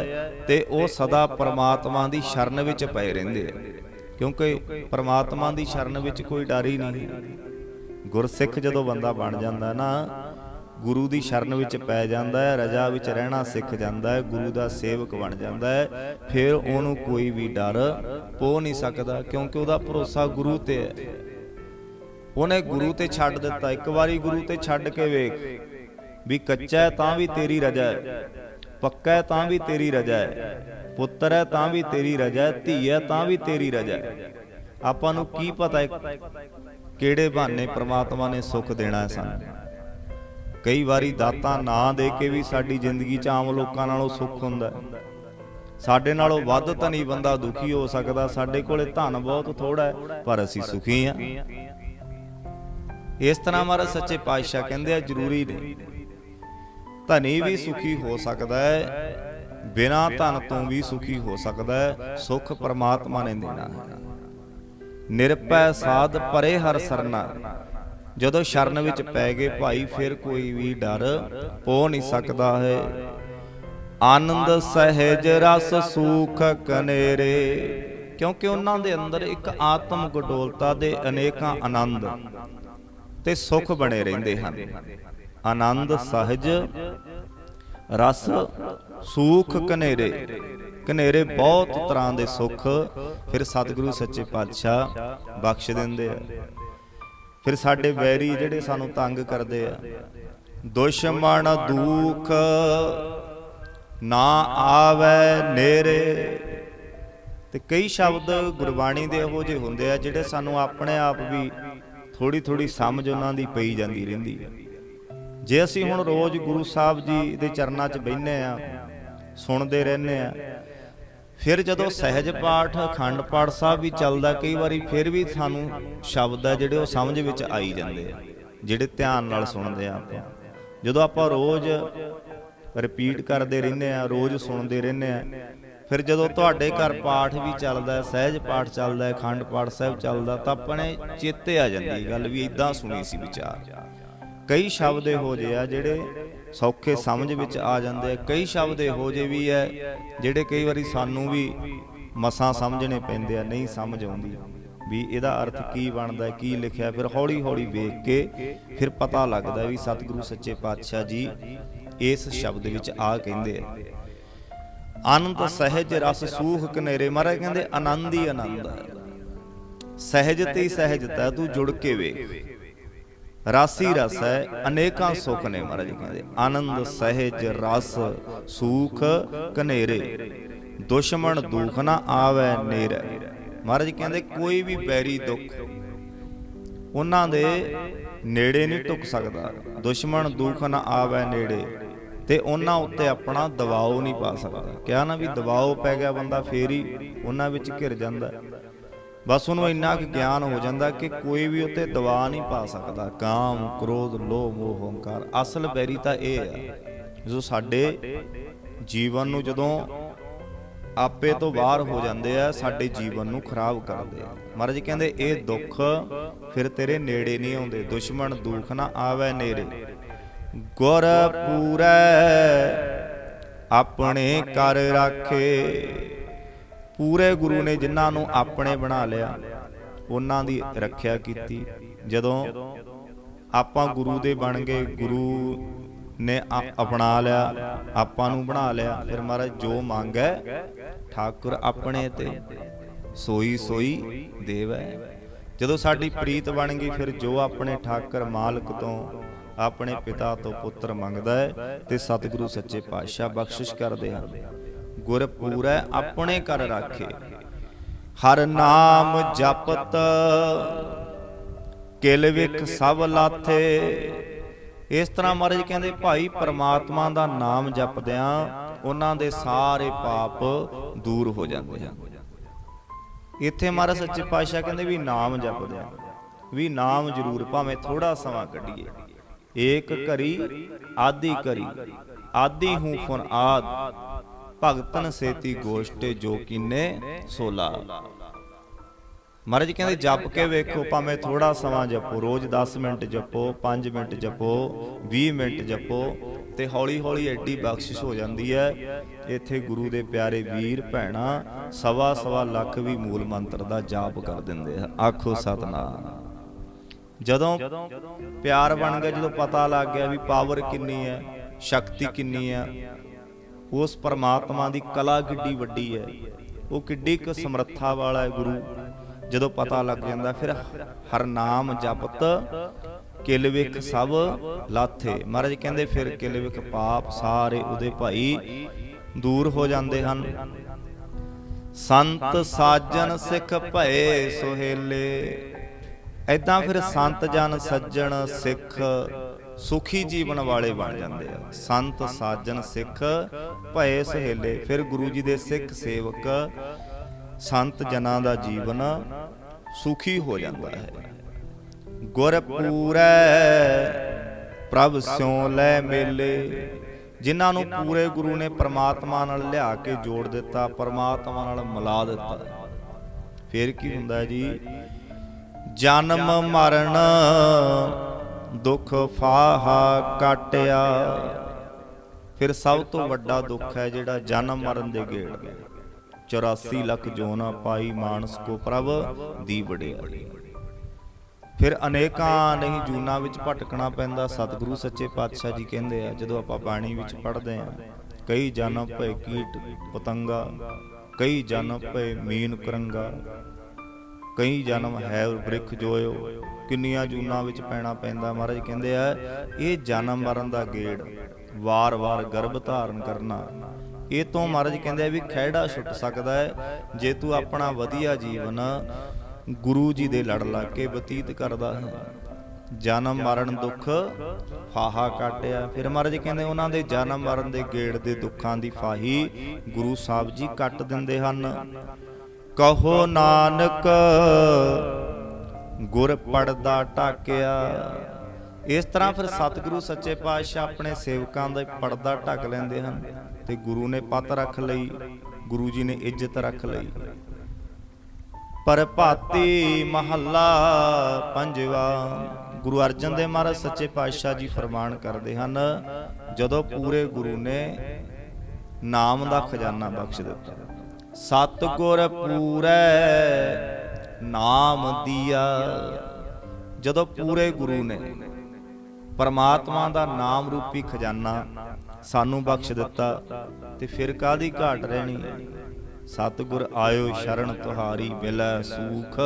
A: ਤੇ ਉਹ ਸਦਾ ਪਰਮਾਤਮਾ ਦੀ ਸ਼ਰਨ ਵਿੱਚ ਪਏ ਰਹਿੰਦੇ ਆ ਕਿਉਂਕਿ ਪਰਮਾਤਮਾ ਦੀ ਸ਼ਰਨ ਵਿੱਚ ਕੋਈ ਡਰ ਹੀ ਨਹੀਂ। ਗੁਰਸਿੱਖ ਜਦੋਂ ਬੰਦਾ ਬਣ ਜਾਂਦਾ ਨਾ, ਗੁਰੂ ਦੀ ਸ਼ਰਨ ਵਿੱਚ ਪੈ ਜਾਂਦਾ ਹੈ, ਰਜਾ ਵਿੱਚ ਰਹਿਣਾ ਸਿੱਖ ਜਾਂਦਾ ਹੈ, ਗੁਰੂ ਦਾ ਸੇਵਕ ਬਣ ਜਾਂਦਾ ਹੈ, ਫਿਰ ਉਹਨੂੰ ਕੋਈ ਵੀ ਡਰ ਪੋ ਨਹੀਂ ਸਕਦਾ ਕਿਉਂਕਿ ਉਹਦਾ ਭਰੋਸਾ ਗੁਰੂ ਤੇ ਹੈ। ਉਹਨੇ ਗੁਰੂ ਤੇ ਛੱਡ ਦਿੱਤਾ, ਇੱਕ ਵਾਰੀ ਗੁਰੂ ਤੇ ਛੱਡ ਕੇ ਵੇਖ ਵੀ ਕੱਚਾ ਹੈ ਤਾਂ ਵੀ ਤੇਰੀ ਰਜਾ ਹੈ, ਪੱਕਾ ਹੈ ਤਾਂ ਵੀ ਤੇਰੀ ਰਜਾ ਹੈ, ਪੁੱਤਰ ਹੈ ਤਾਂ ਵੀ ਤੇਰੀ ਰਜਾ ਹੈ, ਧੀ ਹੈ ਤਾਂ ਵੀ ਤੇਰੀ ਰਜਾ ਹੈ। ਆਪਾਂ ਨੂੰ ਕੀ ਪਤਾ ਹੈ ਕਿਹੜੇ ਬਹਾਨੇ ਪ੍ਰਮਾਤਮਾ ਨੇ ਸੁੱਖ ਦੇਣਾ ਹੈ ਸਾਨੂੰ? ਕਈ ਵਾਰੀ ਦਾਤਾਂ ਨਾ ਦੇ ਕੇ ਵੀ ਸਾਡੀ ਜ਼ਿੰਦਗੀ 'ਚ ਆਮ ਲੋਕਾਂ ਨਾਲੋਂ ਸੁੱਖ ਹੁੰਦਾ ਸਾਡੇ ਨਾਲੋਂ ਵੱਧ ਧਨੀ ਬੰਦਾ ਦੁਖੀ ਹੋ ਸਕਦਾ, ਸਾਡੇ ਕੋਲੇ ਧਨ ਬਹੁਤ ਥੋੜਾ ਹੈ, ਪਰ ਅਸੀਂ ਸੁਖੀ ਹਾਂ। ਇਸ ਤਰ੍ਹਾਂ ਮਹਾਰਾਜ ਸੱਚੇ ਪਾਤਸ਼ਾਹ ਕਹਿੰਦੇ ਆ, ਜ਼ਰੂਰੀ ਨਹੀਂ। ਧਨੀ ਵੀ ਸੁਖੀ ਹੋ ਸਕਦਾ ਹੈ, ਬਿਨਾ ਧਨ ਤੋਂ ਵੀ ਸੁਖੀ ਹੋ ਸਕਦਾ ਹੈ, ਸੁਖ ਪ੍ਰਮਾਤਮਾ ਨੇ ਦੇਣਾ ਹੈ। ਨਿਰਭੈ ਸਾਧ ਪਰੇ ਹਰ ਸਰਨਾ। ਜਦੋਂ ਸ਼ਰਨ ਵਿੱਚ ਪੈ ਗਏ ਭਾਈ, ਫਿਰ ਕੋਈ ਵੀ ਡਰ ਪੋ ਨਹੀਂ ਸਕਦਾ ਹੈ। ਆਨੰਦ ਸਹਿਜ ਰਸ ਸੂਖ ਕਨੇਰੇ, ਕਿਉਂਕਿ ਉਹਨਾਂ ਦੇ ਅੰਦਰ ਇੱਕ ਆਤਮ ਗਡੋਲਤਾ ਦੇ ਅਨੇਕਾਂ ਆਨੰਦ ਤੇ ਸੁਖ ਬਣੇ ਰਹਿੰਦੇ ਹਨ। ਆਨੰਦ ਸਹਿਜ ਰਸ, ਸੂਖ ਕਨੇਰੇ ਕਨੇਰੇ ਬਹੁਤ ਤਰ੍ਹਾਂ ਦੇ ਸੁੱਖ ਫਿਰ ਸਤਿਗੁਰੂ ਸੱਚੇ ਪਾਤਸ਼ਾਹ ਬਖਸ਼ ਦਿੰਦੇ ਆ। ਫਿਰ ਸਾਡੇ ਵੈਰੀ ਜਿਹੜੇ ਸਾਨੂੰ ਤੰਗ ਕਰਦੇ ਆ। ਦੁਸ਼ਮਣ ਦੁਖ ਨਾ ਆਵੇ ਨੇਰੇ। ਤੇ ਕਈ ਸ਼ਬਦ ਗੁਰਬਾਣੀ ਦੇ ਇਹੋ ਜਿਹੇ ਹੁੰਦੇ ਆ ਜਿਹੜੇ ਸਾਨੂੰ ਆਪਣੇ ਆਪ ਵੀ ਥੋੜੀ ਥੋੜੀ ਸਮਝ ਉਹਨਾਂ ਦੀ ਪਈ ਜਾਂਦੀ ਰਹਿੰਦੀ ਹੈ ਜੇ ਅਸੀਂ ਹੁਣ ਰੋਜ਼ ਗੁਰੂ ਸਾਹਿਬ ਜੀ ਦੇ ਚਰਨਾਂ 'ਚ ਬੈਠਨੇ ਆ ਸੁਣਦੇ ਰਹਿੰਦੇ ਆ ਫਿਰ ਜਦੋਂ ਸਹਿਜ ਪਾਠ, ਅਖੰਡ ਪਾਠ ਸਾਹਿਬ ਵੀ ਚੱਲਦਾ, ਕਈ ਵਾਰੀ ਫਿਰ ਵੀ ਸਾਨੂੰ ਸ਼ਬਦ ਆ ਜਿਹੜੇ ਉਹ ਸਮਝ ਵਿੱਚ ਆਈ ਜਾਂਦੇ ਆ, ਜਿਹੜੇ ਧਿਆਨ ਨਾਲ ਸੁਣਦੇ ਆ ਆਪਾਂ। ਜਦੋਂ ਆਪਾਂ ਰੋਜ਼ ਰਿਪੀਟ ਕਰਦੇ ਰਹਿੰਦੇ ਆ ਰੋਜ਼ ਸੁਣਦੇ ਰਹਿੰਦੇ ਆ ਫਿਰ ਜਦੋਂ ਤੁਹਾਡੇ ਘਰ ਪਾਠ ਵੀ ਚੱਲਦਾ ਹੈ ਸਹਿਜ ਪਾਠ ਚੱਲਦਾ ਹੈ ਅਖੰਡ ਪਾਠ ਸਾਹਿਬ ਚੱਲਦਾ, ਤਾਂ ਆਪਣੇ ਚੇਤੇ ਆ ਜਾਂਦੀ ਗੱਲ ਵੀ ਇਦਾਂ ਸੁਣੀ ਸੀ ਵਿਚਾਰ। ਕਈ ਸ਼ਬਦ ਇਹੋ ਜਿਹੇ ਆ ਜਿਹੜੇ ਸੌਖੇ ਸਮਝ ਵਿੱਚ ਆ ਜਾਂਦੇ ਆ। ਕਈ ਸ਼ਬਦ ਇਹੋ ਜਿਹੇ ਵੀ ਐ ਜਿਹੜੇ ਕਈ ਵਾਰੀ ਸਾਨੂੰ ਵੀ ਮਸਾਂ ਸਮਝਣੇ ਪੈਂਦੇ ਆ, ਨਹੀਂ ਸਮਝ ਆਉਂਦੀ। ਵੀ ਇਹਦਾ ਅਰਥ ਕੀ ਬਣਦਾ, ਕੀ ਲਿਖਿਆ, ਫਿਰ ਹੌਲੀ ਹੌਲੀ ਵੇਖ ਕੇ ਫਿਰ ਪਤਾ ਲੱਗਦਾ ਵੀ ਸਤਿਗੁਰੂ ਸੱਚੇ ਪਾਤਸ਼ਾਹ ਜੀ ਇਸ ਸ਼ਬਦ ਵਿੱਚ ਆ ਕਹਿੰਦੇ ਆ। ਆਨੰਦ ਸਹਿਜ ਰਸ ਸੂਖ ਕਨੇਰੇ ਮਹਾਰਾਜ ਕਹਿੰਦੇ, ਆਨੰਦ ਹੀ ਆਨੰਦ ਹੈ ਸਹਿਜ ਤੇ ਹੀ ਸਹਿਜਤਾ ਤੂੰ ਜੁੜ ਕੇ ਵੇਖ। ਰਾਸੀ ਰਸ ਹੈ, ਅਨੇਕਾਂ ਸੁਖ ਨੇ ਮਹਾਰਾਜ ਕਹਿੰਦੇ, ਆਨੰਦ, ਸਹਿਜ, ਰਸ, ਸੂਖ ਕਨੇਰੇ ਦੁਸ਼ਮਣ ਦੁੱਖ ਨਾ ਆਵੇ, ਨੇਰੇ। ਮਹਾਰਾਜ ਕਹਿੰਦੇ, ਕੋਈ ਵੀ ਬੈਰੀ ਦੁੱਖ, ਉਹਨਾਂ ਦੇ ਨੇੜੇ ਨਹੀਂ ਟੁੱਕ ਸਕਦਾ। ਦੁਸ਼ਮਣ ਦੁੱਖ ਨਾ ਆਵੇ, ਨੇੜੇ, ਤੇ ਉਹਨਾਂ ਉੱਤੇ ਆਪਣਾ ਦਬਾਅ ਨਹੀਂ ਪਾ ਸਕਦਾ। ਕਿਹਾ ਨਾ ਵੀ ਦਬਾਅ ਪੈ ਗਿਆ ਬੰਦਾ, ਫੇਰ ਹੀ ਉਹਨਾਂ ਵਿੱਚ ਘਿਰ ਜਾਂਦਾ। ਬਸ ਉਹਨੂੰ ਇੰਨਾ ਕੁ ਗਿਆਨ ਹੋ ਜਾਂਦਾ ਕਿ ਕੋਈ ਵੀ ਉੱਤੇ ਦਬਾਅ ਨਹੀਂ ਪਾ ਸਕਦਾ। ਕਾਮ, ਕ੍ਰੋਧ, ਲੋਭ ਮੋਹ ਹੰਕਾਰ ਅਸਲ ਬੈਰੀ ਤਾਂ ਇਹ ਹੈ ਜੋ ਸਾਡੇ ਜੀਵਨ ਨੂੰ ਜਦੋਂ ਆਪੇ ਤੋਂ ਬਾਹਰ ਹੋ ਜਾਂਦੇ ਆ, ਸਾਡੇ ਜੀਵਨ ਨੂੰ ਖਰਾਬ ਕਰਦੇ ਆ। ਮਹਾਰਾਜ ਕਹਿੰਦੇ, ਇਹ ਦੁੱਖ ਫਿਰ ਤੇਰੇ ਨੇੜੇ ਨਹੀਂ ਆਉਂਦੇ। ਦੁਸ਼ਮਣ ਦੁੱਖ ਨਾ ਆਵੇ ਨੇੜੇ। ਗੁਰ ਪੂਰੈ, ਆਪਣੇ ਕਰ ਰਾਖੇ। ਪੂਰੇ ਗੁਰੂ ਨੇ ਜਿਨ੍ਹਾਂ ਨੂੰ ਆਪਣੇ ਬਣਾ ਲਿਆ, ਉਹਨਾਂ ਦੀ ਰੱਖਿਆ ਕੀਤੀ। ਜਦੋਂ ਆਪਾਂ ਗੁਰੂ ਦੇ ਬਣ ਗਏ, ਗੁਰੂ ਨੇ ਅਪਣਾ ਲਿਆ, ਆਪਾਂ ਨੂੰ ਬਣਾ ਲਿਆ, ਫਿਰ ਮਹਾਰਾਜ ਜੋ ਮੰਗ ਹੈ, ਠਾਕੁਰ ਆਪਣੇ ਤੇ, ਸੋਈ ਸੋਈ ਦੇਵੈ। ਜਦੋਂ ਸਾਡੀ ਪ੍ਰੀਤ ਬਣ ਗਈ, ਫਿਰ ਜੋ ਆਪਣੇ ਠਾਕਰ ਮਾਲਕ ਤੋਂ, ਆਪਣੇ ਪਿਤਾ ਤੋਂ ਪੁੱਤਰ ਮੰਗਦਾ ਹੈ, ਤੇ ਸਤਿਗੁਰੂ ਸੱਚੇ ਪਾਤਸ਼ਾਹ ਬਖਸ਼ਿਸ਼ ਕਰਦੇ ਹਨ। ਗੁਰ ਪੂਰੈ ਆਪਣੇ ਕਰ ਰਾਖੇ। ਹਰ ਨਾਮ ਜਪਤ ਕਿਲ ਵਿਖ ਸਭ ਲਾਥੇ। ਇਸ ਤਰ੍ਹਾਂ ਮਹਾਰਾਜ ਕਹਿੰਦੇ ਭਾਈ ਪ੍ਰਮਾਤਮਾ ਦਾ ਨਾਮ ਜਪਦਿਆਂ ਉਹਨਾਂ ਦੇ ਸਾਰੇ ਪਾਪ ਦੂਰ ਹੋ ਜਾਂਦੇ ਹਨ ਇੱਥੇ ਮਹਾਰਾਜ ਸੱਚੇ ਪਾਤਸ਼ਾਹ ਕਹਿੰਦੇ ਵੀ ਨਾਮ ਜਪਦਿਆਂ। ਵੀ ਨਾਮ ਜ਼ਰੂਰ ਭਾਵੇਂ ਥੋੜਾ ਸਮਾਂ ਕੱਢੀਏ। ਏਕ ਘਰੀ ਆਦੀ ਕਰੀ ਆਦੀ ਹੂੰ ਫੁਨ ਆਦ। ਭਗਤਨ ਸੇਤੀ ਗੋਸ਼ਟੇ ਜੋ ਕੀਨੇ ਸੋਲਾ। ਮਹਾਰਾਜ ਕਹਿੰਦੇ ਜਪ ਕੇ ਵੇਖੋ ਭਾਵੇਂ ਥੋੜਾ ਸਮਾਂ ਜਪੋ ਰੋਜ਼ 10 ਮਿੰਟ ਜਪੋ 5 ਮਿੰਟ ਜਪੋ 20 ਮਿੰਟ ਜਪੋ ਤੇ ਹੌਲੀ ਹੌਲੀ ਐਡੀ ਬਖਸ਼ਿਸ਼ ਹੋ ਜਾਂਦੀ ਹੈ ਇੱਥੇ ਗੁਰੂ ਦੇ ਪਿਆਰੇ ਵੀਰ ਭੈਣਾ ਸਵਾ ਸਵਾ ਲੱਖ ਵੀ ਮੂਲ ਮੰਤਰ ਦਾ ਜਾਪ ਕਰ ਦਿੰਦੇ ਆ ਆਖੋ ਸਤਨਾਮ। ਜਦੋਂ ਪਿਆਰ ਬਣ ਗਿਆ ਜਦੋਂ ਪਤਾ ਲੱਗ ਗਿਆ ਵੀ ਪਾਵਰ ਕਿੰਨੀ ਹੈ ਸ਼ਕਤੀ ਕਿੰਨੀ ਹੈ। ਉਸ ਪਰਮਾਤਮਾ ਦੀ ਕਲਾ ਕਿੱਡੀ ਵੱਡੀ ਹੈ। ਉਹ ਕਿੱਡੀ ਕੁ ਸਮਰੱਥਾ ਵਾਲਾ ਹੈ ਗੁਰੂ। ਜਦੋਂ ਪਤਾ ਲੱਗ ਜਾਂਦਾ, ਫਿਰ ਹਰ ਨਾਮ ਜਪਤ, ਕਿਲ ਵਿਖ ਸਭ ਲਾਥੇ। ਮਹਾਰਾਜ ਕਹਿੰਦੇ, ਫਿਰ ਕਿਲ ਵਿਖ ਪਾਪ ਸਾਰੇ ਉਹਦੇ ਭਾਈ ਦੂਰ ਹੋ ਜਾਂਦੇ ਹਨ। ਸੰਤ ਸਾਜਨ ਸਿੱਖ ਭਏ ਸੁਹੇਲੇ। ਐਦਾਂ ਫਿਰ ਸੰਤ ਜਨ ਸੱਜਣ ਸਿੱਖ ਸੁਖੀ ਜੀਵਨ ਵਾਲੇ ਬਣ ਜਾਂਦੇ ਆ। ਸੰਤ ਸਾਜਨ ਸਿੱਖ, ਭਏ ਸਹੇਲੇ, ਫਿਰ ਗੁਰੂ ਜੀ ਦੇ ਸਿੱਖ ਸੇਵਕ, ਸੰਤ ਜਨਾਂ ਦਾ ਜੀਵਨ ਸੁਖੀ ਹੋ ਜਾਂਦਾ ਹੈ। ਗੁਰ ਪੂਰੈ ਪ੍ਰਭ ਸਿਉ ਲੈ ਮੇਲੇ, ਜਿਨ੍ਹਾਂ ਨੂੰ ਪੂਰੇ ਗੁਰੂ ਨੇ ਪਰਮਾਤਮਾ ਨਾਲ ਲਿਆ ਕੇ ਜੋੜ ਦਿੱਤਾ, ਪਰਮਾਤਮਾ ਨਾਲ ਮਿਲਾ ਦਿੱਤਾ। ਫਿਰ ਕੀ ਹੁੰਦਾ ਜੀ? ਜਨਮ ਮਰਨ ਦੁੱਖ ਫਾਹਾ ਕਾਟਿਆ। ਫਿਰ ਸਭ ਤੋਂ ਵੱਡਾ ਦੁੱਖ ਹੈ ਜਿਹੜਾ ਜਨਮ ਮਰਨ ਦੇ ਗੇੜ। ਦੇ 84 ਲੱਖ ਜੋਨਾ ਪਾਈ ਮਾਨਸ ਕੋ ਪ੍ਰਭ ਦੀ ਵਡਿਆਈ ਫਿਰ ਅਨੇਕਾਂ ਨਹੀਂ ਜੂਨਾ ਵਿੱਚ ਭਟਕਣਾ ਪੈਂਦਾ। ਸਤਿਗੁਰੂ ਸੱਚੇ ਪਾਤਸ਼ਾਹ ਜੀ ਕਹਿੰਦੇ ਆ, ਜਦੋਂ ਆਪਾਂ ਬਾਣੀ ਵਿੱਚ ਪੜ੍ਹਦੇ ਆ, ਕਈ ਜਨਮ ਭਏ ਕੀਟ, ਪਤੰਗਾ, ਕਈ ਜਨਮ ਭਏ ਮੀਨ ਕਰੰਗਾ ਕਈ ਜਨਮ ਹੈ ਬ੍ਰਿਖ ਜੋਇਓ, ਕਿੰਨੀਆਂ ਜੂਨਾਂ ਵਿੱਚ ਪੈਣਾ ਪੈਂਦਾ ਮਹਾਰਾਜ ਕਹਿੰਦੇ ਆ, ਇਹ ਜਨਮ ਮਰਨ ਦਾ ਗੇੜ ਵਾਰ-ਵਾਰ ਗਰਭ ਧਾਰਨ ਕਰਨਾ। ਇਹ ਤੋਂ ਮਹਾਰਾਜ ਕਹਿੰਦੇ ਆ ਵੀ ਖਿਹੜਾ ਛੁੱਟ ਸਕਦਾ ਹੈ, ਜੇ ਤੂੰ ਆਪਣਾ ਵਧੀਆ ਜੀਵਨ ਗੁਰੂ ਜੀ ਦੇ ਲੜ ਲੱਗ ਕੇ ਬਤੀਤ ਕਰਦਾ ਹੈ। ਜਨਮ ਮਰਨ ਦੁੱਖ ਫਾਹਾ ਕਾਟਿਆ। ਫਿਰ ਮਹਾਰਾਜ ਕਹਿੰਦੇ ਉਹਨਾਂ ਦੇ ਜਨਮ ਮਰਨ ਦੇ ਗੇੜ ਦੇ ਦੁੱਖਾਂ ਦੀ ਫਾਹੀ ਗੁਰੂ ਸਾਹਿਬ ਜੀ ਕੱਟ ਦਿੰਦੇ ਹਨ। ਕਹੋ ਨਾਨਕ, ਗੁਰ ਪੜਦਾ ਢਾਕਿਆ। ਇਸ ਤਰ੍ਹਾਂ ਫਿਰ ਸਤਿਗੁਰੂ ਸੱਚੇ ਪਾਤਸ਼ਾਹ ਆਪਣੇ ਸੇਵਕਾਂ ਦਾ ਪਰਦਾ ਢੱਕ ਲੈਂਦੇ ਹਨ ਤੇ ਗੁਰੂ ਨੇ ਪਤ ਰੱਖ ਲਈ, ਗੁਰੂ ਜੀ ਨੇ ਇੱਜ਼ਤ ਰੱਖ ਲਈ। ਪਰ ਭਾਤੀ ਮਹੱਲਾ ਪੰਜਵਾ, ਗੁਰੂ ਅਰਜਨ ਦੇਵ ਮਹਾਰਾਜ ਸੱਚੇ ਪਾਤਸ਼ਾਹ ਜੀ ਫਰਮਾਨ ਕਰਦੇ ਹਨ, ਜਦੋਂ ਪੂਰੇ ਗੁਰੂ ਨੇ ਨਾਮ ਦਾ ਖਜ਼ਾਨਾ ਬਖਸ਼ ਦਿੱਤਾ। ਸਤਗੁਰ ਪੂਰੈ ਨਾਮ ਦੀਆ। ਜਦੋਂ ਪੂਰੇ ਗੁਰੂ ਨੇ ਪਰਮਾਤਮਾ ਦਾ ਨਾਮ ਰੂਪੀ ਖਜ਼ਾਨਾ ਸਾਨੂੰ ਬਖਸ਼ ਦਿੱਤਾ, ਤੇ ਫਿਰ ਕਾਦੀ ਘਾਟ ਰਹਿਣੀ? ਸਤਗੁਰ ਆਇਓ ਸ਼ਰਨ ਤੁਹਾਰੀ, ਮਿਲੈ ਸੂਖ,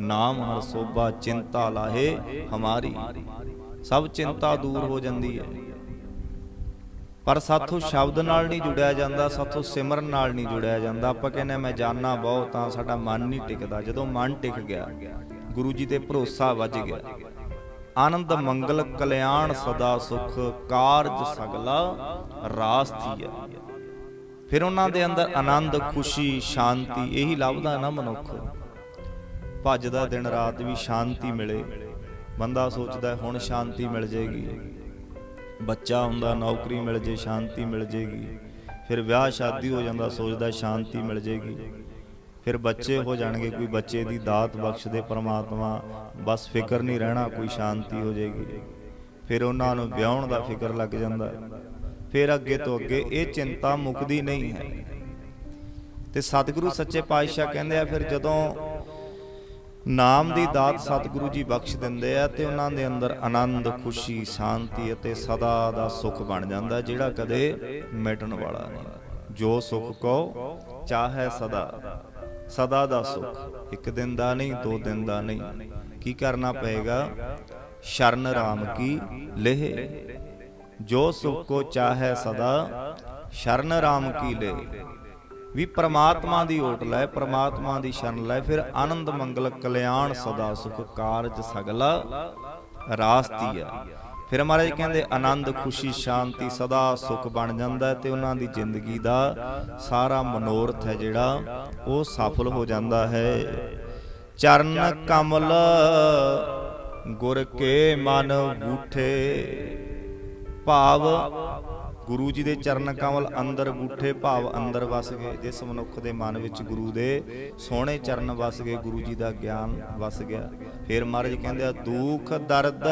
A: ਨਾਮ ਹਰ ਸੋਭਾ, ਚਿੰਤਾ ਲਾਹੇ ਹਮਾਰੀ। ਸਭ ਚਿੰਤਾ ਦੂਰ ਹੋ ਜਾਂਦੀ ਹੈ। ਪਰ ਸਾਥੋਂ ਸ਼ਬਦ ਨਾਲ ਨਹੀਂ ਜੁੜਿਆ ਜਾਂਦਾ, ਸਾਥੋਂ ਸਿਮਰਨ ਨਾਲ ਨਹੀਂ ਜੁੜਿਆ ਜਾਂਦਾ। ਆਪਾਂ ਕਹਿੰਦੇ ਮੈਂ ਜਾਨਣਾ ਬਹੁਤ ਤਾਂ ਸਾਡਾ ਮਨ ਨਹੀਂ ਟਿਕਦਾ। ਜਦੋਂ ਮਨ ਟਿਕ ਗਿਆ, ਗੁਰੂ ਜੀ ਤੇ ਭਰੋਸਾ ਵੱਜ ਗਿਆ। ਆਨੰਦ ਮੰਗਲ ਕਲਿਆਣ ਸਦਾ ਸੁਖ, ਕਾਰਜ ਸਗਲਾ ਰਾਸ ਥੀਆ ਫਿਰ ਉਹਨਾਂ ਦੇ ਅੰਦਰ ਆਨੰਦ, ਖੁਸ਼ੀ, ਸ਼ਾਂਤੀ, ਇਹੀ ਲੱਭਦਾ ਨਾ ਮਨੁੱਖ। ਭੱਜਦਾ ਦਿਨ ਰਾਤ ਵੀ ਸ਼ਾਂਤੀ ਮਿਲੇ। ਬੰਦਾ ਸੋਚਦਾ ਹੁਣ ਸ਼ਾਂਤੀ ਮਿਲ ਜੇਗੀ। ਬੱਚਾ ਹੁੰਦਾ, ਨੌਕਰੀ ਮਿਲ ਜੇ, ਸ਼ਾਂਤੀ ਮਿਲ ਜੇਗੀ। ਫਿਰ ਵਿਆਹ ਸ਼ਾਦੀ ਹੋ ਜਾਂਦਾ, ਸੋਚਦਾ ਸ਼ਾਂਤੀ ਮਿਲ ਜੇਗੀ। ਫਿਰ ਬੱਚੇ ਹੋ ਜਾਣਗੇ, ਕੋਈ ਬੱਚੇ ਦੀ ਦਾਤ ਬਖਸ਼ ਦੇ ਪ੍ਰਮਾਤਮਾ, ਬਸ ਫਿਕਰ ਨਹੀਂ ਰਹਿਣਾ, ਕੋਈ ਸ਼ਾਂਤੀ ਹੋ ਜੇਗੀ। ਫਿਰ ਉਹਨਾਂ ਨੂੰ ਵਿਆਹਣ ਦਾ ਫਿਕਰ ਲੱਗ ਜਾਂਦਾ। ਫਿਰ ਅੱਗੇ ਤੋਂ ਅੱਗੇ ਇਹ ਚਿੰਤਾ ਮੁੱਕਦੀ ਨਹੀਂ ਹੈ। ਤੇ ਸਤਿਗੁਰੂ ਸੱਚੇ ਪਾਤਸ਼ਾਹ ਕਹਿੰਦੇ ਆ, ਫਿਰ ਜਦੋਂ ਨਾਮ ਦੀ ਦਾਤ ਸਤਿਗੁਰੂ ਜੀ ਬਖਸ਼ ਦਿੰਦੇ ਆ ਤੇ ਉਹਨਾਂ ਦੇ ਅੰਦਰ ਆਨੰਦ ਖੁਸ਼ੀ ਸ਼ਾਂਤੀ ਅਤੇ ਸਦਾ ਦਾ ਸੁਖ ਬਣ ਜਾਂਦਾ ਜਿਹੜਾ ਕਦੇ ਮਿਟਣ ਵਾਲਾ ਨਹੀਂ। ਜੋ ਸੁਖ ਕੋ ਚਾਹੇ ਸਦਾ। ਸਦਾ ਦਾ ਸੁਖ। ਇੱਕ ਦਿਨ ਦਾ ਨਹੀਂ ਦੋ ਦਿਨ ਦਾ ਨਹੀਂ। ਕੀ ਕਰਨਾ ਪਏਗਾ? ਸ਼ਰਨ ਰਾਮ ਕੀ ਲੇਹ। ਜੋ ਸੁਖ ਕੋ ਚਾਹੇ ਸਦਾ ਸ਼ਰਨ ਰਾਮ ਕੀ ਲੇ ਵੀ ਪ੍ਰਮਾਤਮਾ ਦੀ ਓਟ ਲੈ, ਪ੍ਰਮਾਤਮਾ ਦੀ ਸ਼ਰਨ ਲੈ, ਫਿਰ ਆਨੰਦ ਮੰਗਲ, ਕਲਿਆਣ ਸਦਾ ਸੁਖ ਕਾਰਜ ਸਗਲਾ ਰਾਸਤੀਆ ਫਿਰ ਮਹਾਰਾਜ ਕਹਿੰਦੇ, ਆਨੰਦ, ਖੁਸ਼ੀ, ਸ਼ਾਂਤੀ ਸਦਾ ਸੁਖ ਬਣ ਜਾਂਦਾ ਤੇ ਉਹਨਾਂ ਦੀ ਜ਼ਿੰਦਗੀ ਦਾ ਸਾਰਾ ਮਨੋਰਥ ਹੈ ਜਿਹੜਾ, ਉਹ ਸਫਲ ਹੋ ਜਾਂਦਾ ਹੈ। ਚਰਨ ਕਮਲ ਗੁਰ ਕੇ ਮਨ ਬੂਠੇ ਭਾਵ ਗੁਰੂ ਜੀ ਦੇ ਚਰਨ ਕਮਲ ਅੰਦਰ ਬੂਠੇ ਭਾਵ ਅੰਦਰ ਵਸ ਗਏ, ਜਿਸ ਮਨੁੱਖ ਦੇ ਮਨ ਵਿੱਚ ਗੁਰੂ ਦੇ ਸੋਹਣੇ ਚਰਨ ਵਸ ਗਏ, ਗੁਰੂ ਜੀ ਦਾ ਗਿਆਨ ਵਸ ਗਿਆ। ਫਿਰ ਮਹਾਰਾਜ ਕਹਿੰਦੇ ਆ, ਦੁੱਖ, ਦਰਦ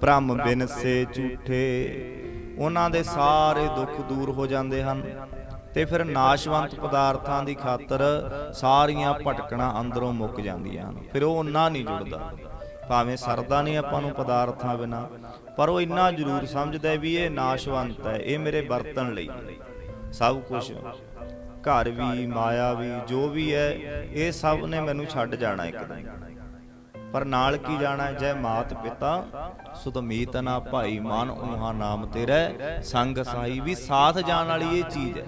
A: ਭ੍ਰਮ ਬਿਨ ਝੂਠੇ, ਉਹਨਾਂ ਦੇ ਸਾਰੇ ਦੁੱਖ ਦੂਰ ਹੋ ਜਾਂਦੇ ਹਨ। ਤੇ ਫਿਰ ਨਾਸ਼ਵੰਤ ਪਦਾਰਥਾਂ ਦੀ ਖਾਤਰ ਸਾਰੀਆਂ ਭਟਕਣਾ ਅੰਦਰੋਂ ਮੁੱਕ ਜਾਂਦੀਆਂ ਹਨ। ਫਿਰ ਉਹ ਉਹਨਾਂ ਨਹੀਂ ਜੁੜਦਾ। ਭਾਵੇਂ ਸਰਦਾ ਨਹੀਂ ਆਪਾਂ ਨੂੰ ਪਦਾਰਥਾਂ ਬਿਨਾ ਪਰ ਉਹ ਇੰਨਾ ਜ਼ਰੂਰ ਸਮਝਦਾ ਹੈ ਵੀ ਇਹ ਨਾਸ਼ਵੰਤ ਹੈ, ਇਹ ਮੇਰੇ ਵਰਤਣ ਲਈ। ਸਭ ਕੁਝ ਘਰ ਵੀ, ਮਾਇਆ ਵੀ, ਜੋ ਵੀ ਹੈ, ਇਹ ਸਭ ਨੇ ਮੈਨੂੰ ਛੱਡ ਜਾਣਾ ਇੱਕ ਦਿਨ। ਪਰ ਨਾਲ ਕੀ ਜਾਣਾ ਜੈ ਮਾਤ ਪਿਤਾ ਸੁਤਮੀਤ ਨਾ ਭਾਈ, ਮਨ ਉਹਾ ਨਾਮ ਤੇਰਾ ਸੰਗ ਸਾਈ ਵੀ ਸਾਥ ਜਾਣ ਵਾਲੀ ਇਹ ਚੀਜ਼ ਹੈ।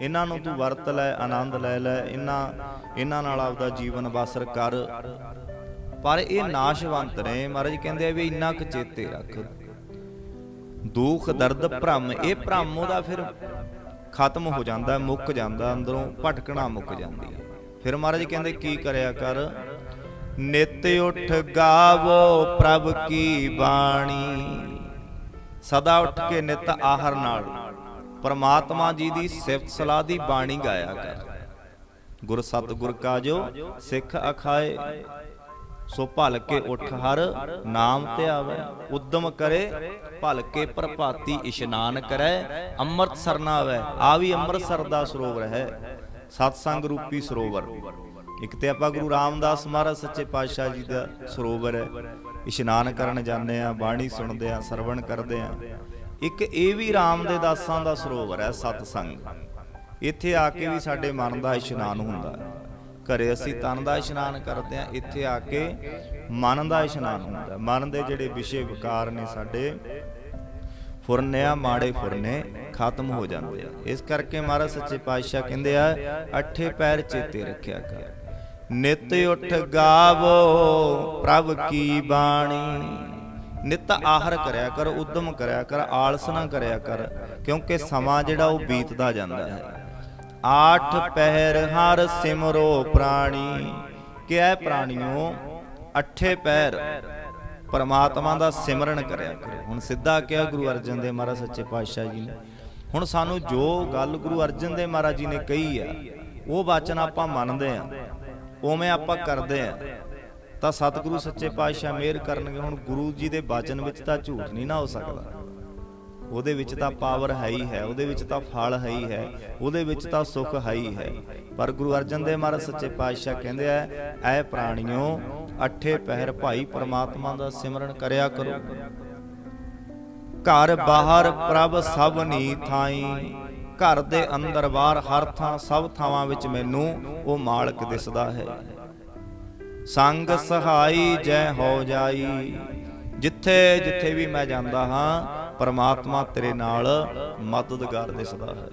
A: ਇਹਨਾਂ ਨੂੰ ਤੂੰ ਵਰਤ ਲੈ, ਆਨੰਦ ਲੈ ਲੈ, ਇਹਨਾਂ ਇਹਨਾਂ ਨਾਲ ਆਪਦਾ ਜੀਵਨ ਬਸਰ ਕਰ। ਪਰ ਇਹ ਨਾਸ਼ਵੰਤ ਨੇ, ਮਹਾਰਾਜ ਕਹਿੰਦੇ ਆ ਵੀ ਇੰਨਾ ਕੁ ਚੇਤੇ ਰੱਖ। ਦੁੱਖ, ਦਰਦ, ਭ੍ਰਮ, ਇਹ ਭ੍ਰਮ ਉਹਦਾ ਫਿਰ ਖਤਮ ਹੋ ਜਾਂਦਾ, ਮੁੱਕ ਜਾਂਦਾ, ਅੰਦਰੋਂ ਭਟਕਣਾ ਮੁੱਕ ਜਾਂਦੀ ਹੈ। ਫਿਰ ਮਹਾਰਾਜ ਕਹਿੰਦੇ, ਕੀ ਕਰਿਆ ਕਰ? ਨਿਤ ਉਠ ਗਾਵੋ ਪ੍ਰਭ ਕੀ ਬਾਣੀ। ਸਦਾ ਉੱਠ ਕੇ ਨਿਤ ਆਹਰ ਨਾਲ ਪਰਮਾਤਮਾ ਜੀ ਦੀ ਸਿਫਤ ਸਲਾਹ ਦੀ ਬਾਣੀ ਗਾਇਆ ਕਰ। ਗੁਰ ਸਤਿਗੁਰ ਕਾ ਜੋ ਸਿੱਖ ਅਖਾਏ ਸੋ ਭਲ ਕੇ ਉਠ ਹਰ ਨਾਮ ਤੇ ਆਵੇ। ਉਦਮ ਕਰੇ ਭਲ ਕੇ ਪ੍ਰਭਾਤੀ ਇਸ਼ਨਾਨ ਕਰੈ ਅੰਮ੍ਰਿਤ ਸਰਨਾ ਆਵੇ ਆ ਵੀ ਅੰਮ੍ਰਿਤਸਰ ਦਾ ਸਰੋਵਰ ਹੈ। ਸਤਸੰਗ ਰੂਪੀ ਸਰੋਵਰ। ਇੱਕ ਤੇ ਆਪਾਂ ਗੁਰੂ ਰਾਮਦਾਸ ਮਹਾਰਾਜ ਸੱਚੇ ਪਾਤਸ਼ਾਹ ਜੀ ਦਾ ਸਰੋਵਰ ਹੈ। ਇਸ਼ਨਾਨ ਕਰਨ ਜਾਂਦੇ ਆ ਬਾਣੀ ਸੁਣਦੇ ਆ ਸਰਵਣ ਕਰਦੇ ਆ ਇੱਕ ਇਹ ਵੀ ਰਾਮ ਦੇ ਦਾਸਾਂ ਦਾ ਸਰੋਵਰ ਹੈ ਸਤਸੰਗ। ਇੱਥੇ ਆ ਕੇ ਵੀ ਸਾਡੇ ਮਨ ਦਾ ਇਸ਼ਨਾਨ ਹੁੰਦਾ ਹੈ। ਘਰੇ ਅਸੀਂ ਤਨ ਦਾ ਇਸ਼ਨਾਨ ਕਰਦੇ ਆ ਇੱਥੇ ਆ ਕੇ ਮਨ ਦਾ ਇਸ਼ਨਾਨ ਹੁੰਦਾ। ਮਨ ਦੇ ਜਿਹੜੇ ਵਿਸ਼ੇ ਵਿਕਾਰ ਨੇ ਸਾਡੇ ਫੁਰਨਿਆ ਮਾੜੇ ਫੁਰਨੇ ਖਤਮ ਹੋ ਜਾਂਦੇ ਆ। ਇਸ ਕਰਕੇ ਮਹਾਰਾਜ ਸੱਚੇ ਪਾਤਸ਼ਾਹ ਕਹਿੰਦੇ ਆ, ਅੱਠੇ ਪੈਰ ਚੇਤੇ ਰੱਖਿਆ ਕਰ। ਨਿਤ ਉਠ ਗਾਵੋ ਪ੍ਰਭ ਕੀ ਬਾਣੀ। ਨਿਤ ਆਹਰ ਕਰਿਆ ਕਰ, ਉਦਮ ਕਰਿਆ ਕਰ ਆਲਸ ਨਾ ਕਰਿਆ ਕਰ, ਕਿਉਂਕਿ ਸਮਾਂ ਜਿਹੜਾ ਉਹ ਬੀਤਦਾ ਜਾਂਦਾ ਹੈ। ਆਠ ਪਹਿਰ ਹਰ ਸਿਮਰੋ ਪ੍ਰਾਣੀ। ਕਿਹ ਪ੍ਰਾਣਿਓ? ਅੱਠੇ ਪੈਰ ਪਰਮਾਤਮਾ ਦਾ ਸਿਮਰਨ ਕਰਿਆ ਕਰੋ। ਹੁਣ ਸਿੱਧਾ ਕਿਹਾ ਗੁਰੂ ਅਰਜਨ ਦੇਵ ਮਹਾਰਾਜ, ਸੱਚੇ ਪਾਤਸ਼ਾਹ ਜੀ ਨੇ। ਹੁਣ ਸਾਨੂੰ ਜੋ ਗੱਲ ਗੁਰੂ ਅਰਜਨ ਦੇਵ ਮਹਾਰਾਜ ਜੀ ਨੇ ਕਹੀ ਆ, ਉਹ ਵਚਨ ਆਪਾਂ ਮੰਨਦੇ ਆ। ਉਵੇਂ ਆਪਾਂ ਕਰਦੇ ਆ। ਤਾਂ ਸਤਿਗੁਰੂ ਸੱਚੇ ਪਾਤਸ਼ਾਹ ਮਿਹਰ ਕਰਨਗੇ। ਹੁਣ ਗੁਰੂ ਜੀ ਦੇ ਬਚਨ ਵਿੱਚ ਤਾਂ ਝੂਠ ਨਹੀਂ ਨਾ ਹੋ ਸਕਦਾ। ਉਹਦੇ ਵਿੱਚ ਤਾਂ ਪਾਵਰ ਹੈ ਹੀ ਹੈ, ਉਹਦੇ ਵਿੱਚ ਤਾਂ ਫਲ ਹੈ ਹੀ ਹੈ, ਉਹਦੇ ਵਿੱਚ ਤਾਂ ਸੁੱਖ ਹੈ ਹੀ ਹੈ। ਪਰ ਗੁਰੂ ਅਰਜਨ ਦੇਵ ਮਹਾਰਾਜ ਸੱਚੇ ਪਾਤਸ਼ਾਹ ਕਹਿੰਦੇ ਆ, ਐ ਪ੍ਰਾਣਿਓ, ਅੱਠੇ ਪਹਿਰ ਭਾਈ ਪ੍ਰਮਾਤਮਾ ਦਾ ਸਿਮਰਨ ਕਰਿਆ ਕਰੋ। ਘਰ ਬਾਹਰ ਪ੍ਰਭ ਸਭ ਨੀ ਥਾਈ, ਘਰ ਦੇ ਅੰਦਰ ਬਾਹਰ ਹਰ ਥਾਂ ਸਭ ਥਾਵਾਂ ਵਿੱਚ ਮੈਨੂੰ ਉਹ ਮਾਲਕ ਦਿਸਦਾ ਹੈ। ਸੰਗ ਸਹਾਈ ਜੈ ਹੋ ਜਾਈ ਜਿੱਥੇ ਜਿੱਥੇ ਵੀ ਮੈਂ ਜਾਂਦਾ ਹਾਂ ਪਰਮਾਤਮਾ ਤੇਰੇ ਨਾਲ ਮਦਦਗਾਰ ਦਿਸਦਾ ਹੈ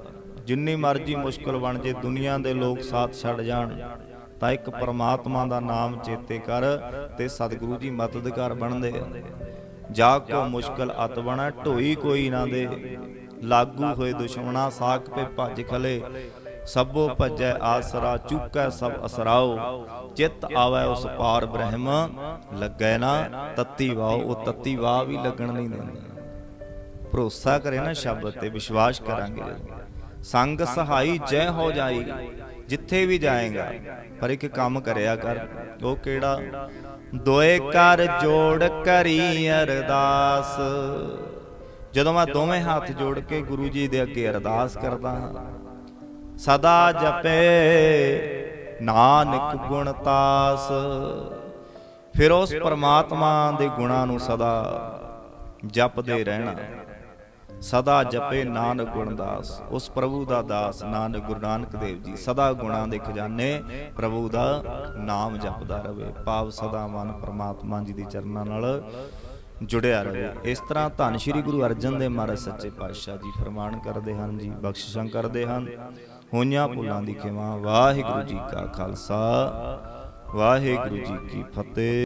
A: ਜਿੰਨੀ ਮਰਜ਼ੀ ਮੁਸ਼ਕਲ ਬਣ ਜੇ ਦੁਨੀਆ ਦੇ ਲੋਕ ਸਾਥ ਛੱਡ ਜਾਣ, ਤਾਂ ਇੱਕ ਪਰਮਾਤਮਾ ਦਾ ਨਾਮ ਚੇਤੇ ਕਰ ਤੇ ਸਤਿਗੁਰੂ ਜੀ ਮਦਦਗਾਰ ਬਣਦੇ ਆ। ਜਾ ਕੋ ਮੁਸ਼ਕਲ ਅਤ ਬਣਾ, ਢੋਈ ਕੋਈ ਨਾ ਦੇ। ਲਾਗੂ ਹੋਏ ਦੁਸ਼ਮਣਾ ਸਾਖ ਪੇ ਭੱਜ ਖਲੇ। ਸਭੋ ਭਜੈ ਆਸਰਾ, ਚੁੱਕੈ ਸਭ ਅਸਰਾਓ। ਚਿੱਤ ਆਵੈ ਉਸ ਪਾਰ ਬ੍ਰਹਮ, ਲੱਗੈ ਨਾ ਤਤੀ ਵਾਓ, ਉਹ ਤਤੀ ਵਾਹ ਵੀ ਲੱਗਣ ਨਹੀਂ ਦਿੰਦਾ। ਭਰੋਸਾ ਕਰੇ ਨਾ ਸ਼ਬਦ ਤੇ ਵਿਸ਼ਵਾਸ ਕਰਾਂਗੇ। ਸੰਗ ਸਹਾਈ ਜੈ ਹੋ ਜਾਈ, ਜਿੱਥੇ ਵੀ ਜਾਏਗਾ, ਪਰ ਇੱਕ ਕੰਮ ਕਰਿਆ ਕਰ, ਉਹ ਕਿਹੜਾ? ਦੋਏ ਕਰ ਜੋੜ ਕਰੀ ਅਰਦਾਸ। ਜਦੋਂ ਮੈਂ ਦੋਵੇਂ ਹੱਥ ਜੋੜ ਕੇ ਗੁਰੂ ਜੀ ਦੇ ਅੱਗੇ ਅਰਦਾਸ ਕਰਦਾ ਹਾਂ, ਸਦਾ ਜਪੇ ਨਾਨਕ ਗੁਣ ਤਾਸ। ਫਿਰ ਉਸ ਪਰਮਾਤਮਾ ਦੇ ਗੁਣਾਂ ਨੂੰ ਸਦਾ ਜਪਦੇ ਰਹਿਣਾ। ਸਦਾ ਜਪੇ ਨਾਨਕ ਗੁਣਦਾਸ ਉਸ ਪ੍ਰਭੂ ਦਾ ਦਾਸ ਨਾਨਕ ਗੁਰੂ ਨਾਨਕ ਦੇਵ ਜੀ। ਸਦਾ ਗੁਣਾਂ ਦੇ ਖਜ਼ਾਨੇ ਪ੍ਰਭੂ ਦਾ ਨਾਮ ਜਪਦਾ ਰਵੇ। ਭਾਵ ਸਦਾ ਮਨ ਪ੍ਰਮਾਤਮਾ ਜੀ ਦੀ ਚਰਨਾਂ ਨਾਲ ਜੁੜਿਆ ਰਹੇ ਇਸ ਤਰ੍ਹਾਂ ਧੰਨ ਸ਼੍ਰੀ ਗੁਰੂ ਅਰਜਨ ਦੇਵ ਮਹਾਰਾਜ ਸੱਚੇ ਪਾਤਸ਼ਾਹ ਜੀ ਫਰਮਾਨ ਕਰਦੇ ਹਨ ਜੀ ਬਖਸ਼ਿਸ਼ਾਂ ਕਰਦੇ ਹਨ। ਹੋਈਆਂ ਭੁੱਲਾਂ ਦੀ ਖਿਮਾ। ਵਾਹਿਗੁਰੂ ਜੀ ਕਾ ਖਾਲਸਾ। ਵਾਹਿਗੁਰੂ ਜੀ ਕੀ ਫਤਿਹ।